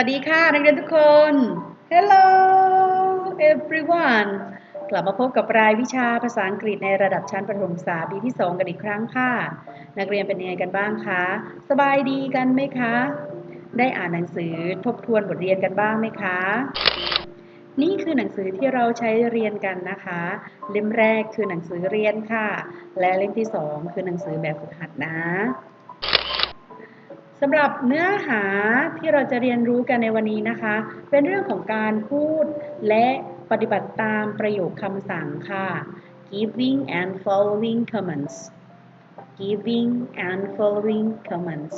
วัสดีค่ะ นักเรียนทุกคน Hello everyone กลับมาพบกับรายวิชาภาษาอังกฤษในระดับชั้นประถมศึกษาปีที่ 2 กันอีกครั้งค่ะ นักเรียนเป็นยังไงกันบ้างคะ สบายดีกันไหมคะ ได้อ่านหนังสือทบทวนบทเรียนกันบ้างไหมคะ นี่คือหนังสือที่เราใช้เรียนกันนะคะ เล่มแรกคือหนังสือเรียนค่ะ และเล่มที่ 2 คือหนังสือแบบฝึกหัดนะ สำหรับเนื้อหาที่เราจะเรียนรู้กันในวันนี้นะคะ เป็นเรื่องของการพูดและปฏิบัติตามประโยคคำสั่งค่ะ giving and following commands giving and following commands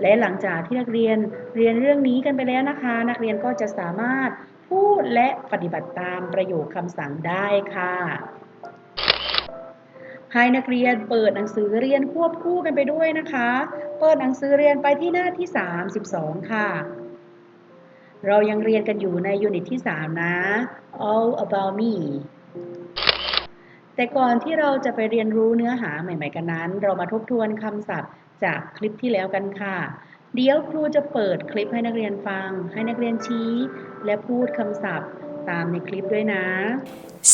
และหลังจากที่นักเรียนเรียนเรื่องนี้กันไปแล้วนะคะ นักเรียนก็จะสามารถพูดและปฏิบัติตามประโยคคำสั่งได้ค่ะให้นักเรียนเปิดหนังสือเรียนควบคู่กันไปด้วยนะคะ เปิดหนังสือเรียนไปที่หน้าที่ 32 ค่ะ เรายังเรียนกันอยู่ในยูนิตที่ 3 นะ all about me แต่ก่อนที่เราจะไปเรียนรู้เนื้อหาใหม่ ๆ กันนั้น เรามาทบทวนคำศัพท์จากคลิปที่แล้วกันค่ะ เดี๋ยวครูจะเปิดคลิปให้นักเรียนฟัง ให้นักเรียนชี้ และพูดคำศัพท์ตามในคลิปด้วยนะ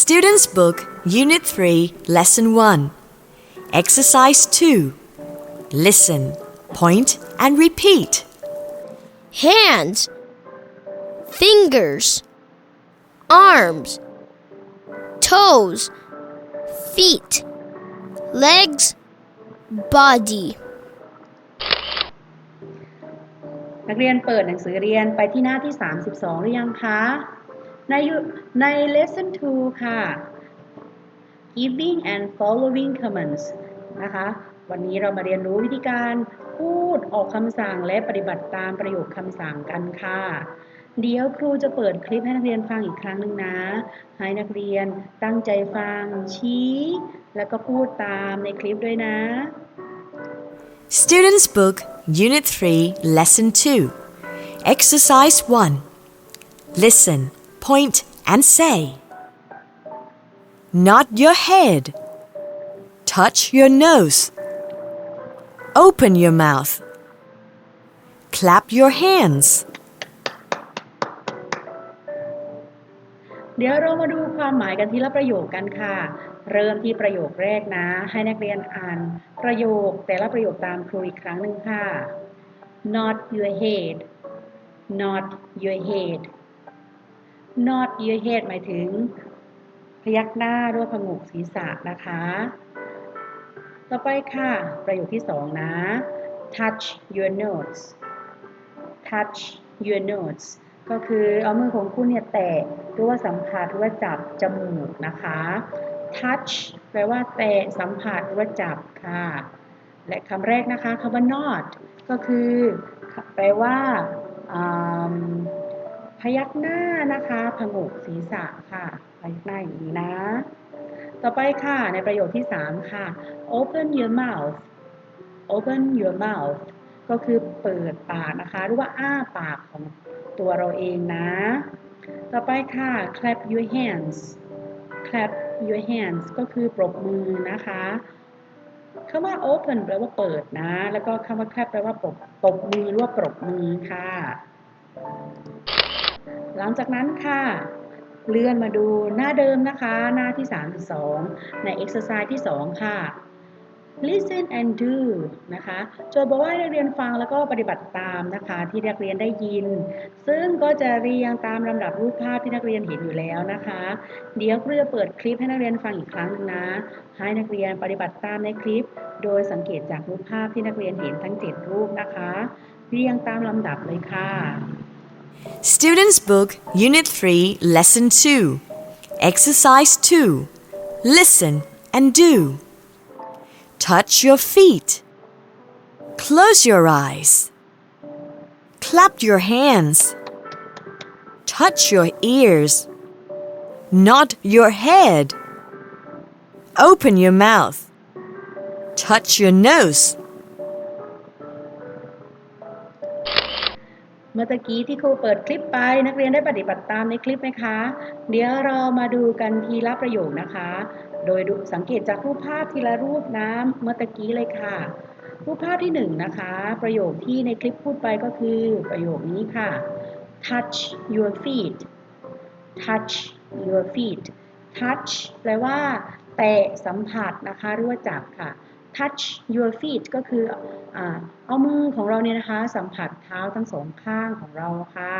Students' Book, Unit 3, Lesson 1. Exercise 2. Listen, point, and repeat. hands, fingers, arms, toes, feet, legs, body. นักเรียนเปิดหนังสือเรียนไปที่หน้าที่ 32 หรือยังคะ ในยุใน lesson 2 ค่ะ giving and following commands นะคะ วันนี้เรามาเรียนรู้วิธีการ พูดออกคำสั่งและปฏิบัติตามประโยคคำสั่งกันค่ะ เดี๋ยวครูจะเปิดคลิปให้นักเรียนฟังอีกครั้งหนึ่งนะ ให้นักเรียนตั้งใจฟังชี้ แล้วก็พูดตามในคลิปด้วยนะ Students' Book, Unit 3, Lesson 2. Exercise 1. Listen, point, and say. Nod your head. Touch your nose. Open your mouth. Clap your hands. เดี๋ยวเรามาดูความหมายกันทีละประโยคกันค่ะ เริ่มที่ประโยคแรกนะ ให้นักเรียนอ่านประโยคแต่ละประโยคตามครูอีกครั้งหนึ่งค่ะ not your head not your head not your head หมายถึง พยักหน้าด้วยพงกศีรษะนะคะ ต่อไปค่ะ ประโยคที่สองนะ touch your nose touch your nose ก็คือเอามือของคุณเนี่ยแตะหรือว่าสัมผัสหรือว่าจับจมูกนะคะ touch แปลว่าแตะสัมผัสหรือว่าจับค่ะ และคำแรกนะคะคำว่า not ก็คือ แปลว่าพยักหน้านะคะผงกศีรษะค่ะ พยักหน้าอย่างนี้นะ ต่อไปค่ะ ในประโยคที่ 3 ค่ะ open your mouth open your mouth ก็คือเปิดปากนะคะ หรือว่าอ้าปากของตัวเราเองนะ ต่อไปค่ะ clap your hands clap your hands ก็คือปรบมือนะคะคำว่า open แปลว่าเปิดนะ แล้วก็คำว่า clap แปลว่าปรบปรบมือหรือว่าปรบมือค่ะ หลังจากนั้นค่ะ เลื่อนมาดูหน้าเดิมนะคะ หน้าที่ 32 ใน exercise ที่ 2 ค่ะ listen and do นะคะโจทย์บอกว่าให้นักเรียนฟังแล้วก็ปฏิบัติตามนะคะ ที่นักเรียนได้ยิน ซึ่งก็จะเรียงตามลำดับรูปภาพที่นักเรียนเห็นอยู่แล้วนะคะ เดี๋ยวครูจะเปิดคลิปให้นักเรียนฟังอีกครั้งหนึงนะ ให้นักเรียนปฏิบัติตามในคลิป โดยสังเกตจากรูปภาพที่นักเรียนเห็นทั้ง 7 รูปนะคะ เรียงตามลำดับเลยค่ะ Students' Book, Unit 3, Lesson 2. Exercise 2. Listen and do. Touch your feet. Close your eyes. Clap your hands. Touch your ears. Nod your head. Open your mouth. Touch your nose. เมื่อกี้ที่ครูเปิดคลิปไปนักเรียนได้ปฏิบัติตามในคลิปไหมคะ เดี๋ยวเรามาดูกันทีละประโยคนะคะ โดยดูสังเกตจากรูปภาพทีละรูปนะเมื่อกี้เลยค่ะ รูปภาพที่หนึ่งนะคะ ประโยคที่ในคลิปพูดไปก็คือประโยคนี้ค่ะ touch your feet touch your feet touch แปลว่า แตะสัมผัสนะคะหรือว่าจับค่ะ touch your feet ก็คืออเอามือของเราเนี่ยนะคะ สัมผัสเท้าทั้งสองข้างของเราค่ะ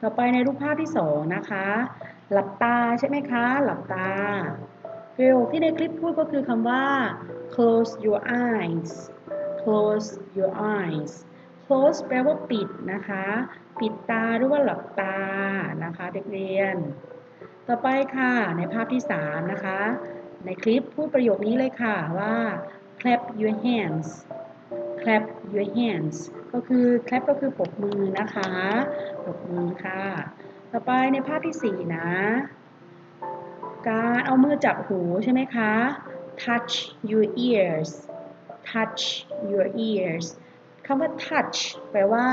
ต่อไปในรูปภาพที่สองนะคะ หลับตาใช่ไหมคะ หลับตาประโยคที่ในคลิปพูดก็คือคำว่า close your eyes close your eyes close แปลว่าปิดนะคะ ปิดตาหรือว่าหลับตานะคะเด็กเรียน ต่อไปค่ะในภาพที่ 3 นะคะ ในคลิปพูดประโยคนี้เลยค่ะว่า clap your hands clap your hands ก็คือ clap ก็คือปบมือนะคะปบมือค่ะ ต่อไปในภาพที่ 4 นะ การเอามือจับหูใช่ไหมคะ touch your ears touch your ears คำว่า touch แปลว่า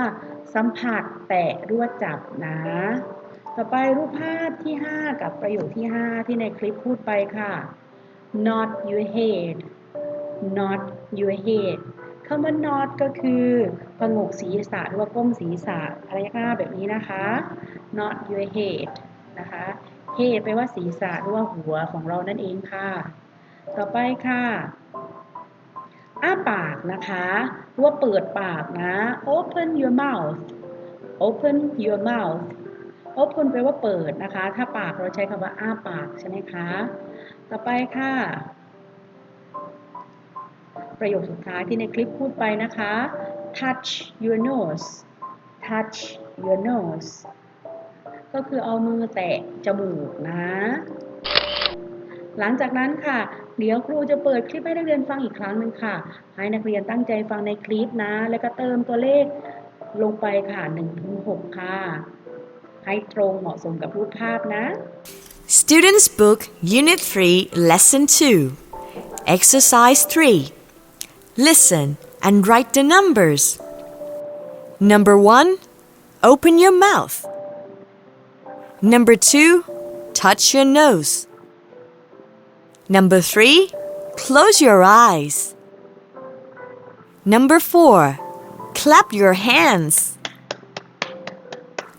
สัมผัส แตะรือว่าจับนะ ต่อไปรูปภาพที่ 5 กับประโยคที่ 5 ที่ในคลิปพูดไปค่ะ not your head not your head คำว่า not ก็คือผงกศีรษะหรือว่าก้มศีรษะอะไรยากๆแบบนี้นะคะ not your head นะคะ head แปลว่าศีรษะหรือว่าหัวของเรานั่นเองค่ะ ต่อไปค่ะ อ้าปากนะคะหรือว่าเปิดปากนะ open your mouth open your mouth open แปลว่าเปิดนะคะ ถ้าปากเราใช้คำว่าอ้าปากใช่ไหมคะ ต่อไปค่ะ ประโยคสุดท้ายที่ในคลิปพูดไปนะคะ touch your nose touch your nose ก็คือเอามือแตะจมูกนะ หลังจากนั้นค่ะ เดี๋ยวครูจะเปิดคลิปให้นักเรียนฟังอีกครั้งหนึ่งค่ะ ให้นักเรียนตั้งใจฟังในคลิปนะ แล้วก็เติมตัวเลขลงไปค่ะ1ถึง6ค่ะ ให้ตรงเหมาะสมกับรูปภาพนะ Students' Book, Unit 3, Lesson 2. Exercise 3. Listen and write the numbers. Number 1. Open your mouth. Number 2. Touch your nose. Number 3. Close your eyes. Number 4. Clap your hands.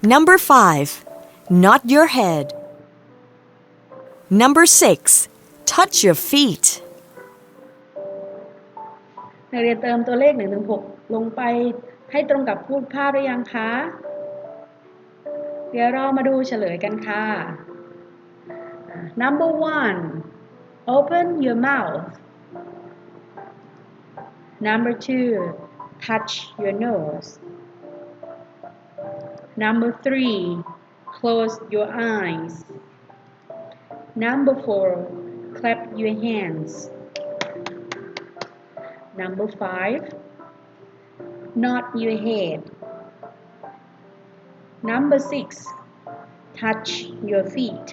Number 5. Nod your head. Number 6. Touch your feet. นักเรียนเติมตัวเลข1ถึง6ลงไปให้ตรงกับรูปภาพได้ยังคะ เดี๋ยวเรามาดูเฉลยกันค่ะ number one open your mouth number two touch your nose number three close your eyes number four clap your hands Number five, nod your head. Number six, touch your feet.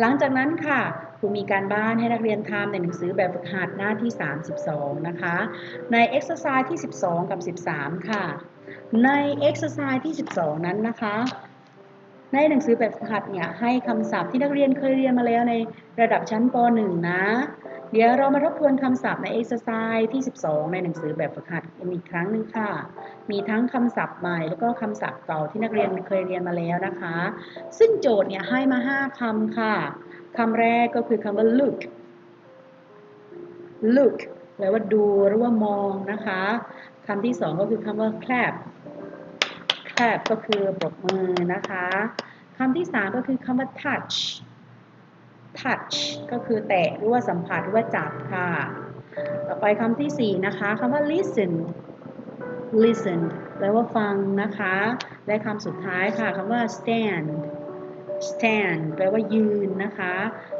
หลังจากนั้นค่ะครูมีการบ้านให้นักเรียนทำในหนังสือแบบฝึกหัดหน้าที่ 32 นะคะ ใน exercise ที่ 12 กับ 13 ค่ะ ใน exercise ที่ 12 นั้นนะคะ ในหนังสือแบบฝึกหัดเนี่ยให้คำศัพท์ที่นักเรียนเคยเรียนมาแล้วในระดับชั้นป .1 นะ เดี๋ยวเรามาทบทวนคำศัพท์ใน exercise ที่ 12 ในหนังสือแบบฝึกหัดกันอีกครั้งหนึ่งค่ะ มีทั้งคำศัพท์ใหม่แล้วก็คำศัพท์เก่าที่นักเรียนเคยเรียนมาแล้วนะคะ ซึ่งโจทย์เนี่ยให้มา 5คำค่ะคำแรกก็คือคำว่า look look แปลว่าดูหรือว่ามองนะคะคำที่สองก็คือคำว่า clap clap ก็คือปรบมือนะคะคำที่สามก็คือคำว่า touch touch ก็คือแตะหรือว่าสัมผัสหรือว่าจับค่ะ ต่อไปคำที่สี่นะคะคำว่า listen listen แปลว่าฟังนะคะ และคำสุดท้ายค่ะคำว่า stand stand แปลว่ายืนนะคะ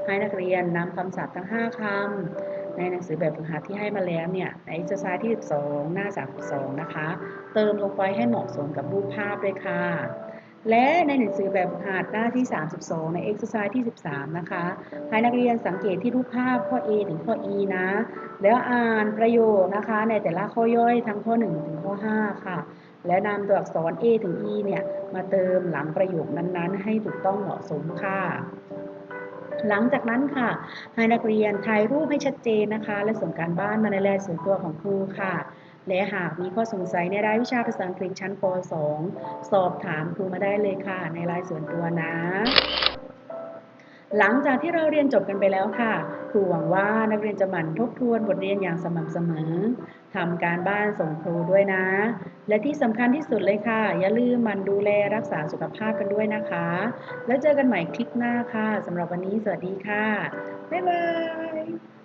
ให้นักเรียนนำคำศัพท์ทั้ง 5คำ ในหนังสือแบบฝึกหัดที่ให้มาแล้วเนี่ยใน exercise ที่ 12 หน้า 32 นะคะ เติมลงไปให้เหมาะสมกับรูปภาพด้วยค่ะ และในหนังสือแบบฝึกหัดหน้าที่ 32 ใน exercise ที่ 13 นะคะ ให้นักเรียนสังเกตที่รูปภาพข้อ A ถึงข้อ E นะ แล้วอ่านประโยคนะคะ ในแต่ละข้อย่อยทั้งข้อ 1 ถึงข้อ 5 ค่ะและนำตัวอักษร A ถึง E เนี่ย มาเติมหลังประโยคนั้นๆ ให้ถูกต้องเหมาะสมค่ะ หลังจากนั้นค่ะ ให้นักเรียนถ่ายรูปให้ชัดเจนนะคะ และส่งการบ้านมาในแลส่วนตัวของครูค่ะ และหากมีข้อสงสัยในรายวิชาภาษาอังกฤษชั้นป .2 สอบถามครูมาได้เลยค่ะ ในรายส่วนตัวนะ หลังจากที่เราเรียนจบกันไปแล้วค่ะครูหวังว่านักเรียนจะหมั่นทบทวนบทเรียนอย่างสม่ำเสมอ ทำการบ้านส่งครูด้วยนะ และที่สำคัญที่สุดเลยค่ะ อย่าลืมมันดูแลรักษาสุขภาพกันด้วยนะคะ แล้วเจอกันใหม่คลิปหน้าค่ะสำหรับวันนี้สวัสดีค่ะ บ๊ายบาย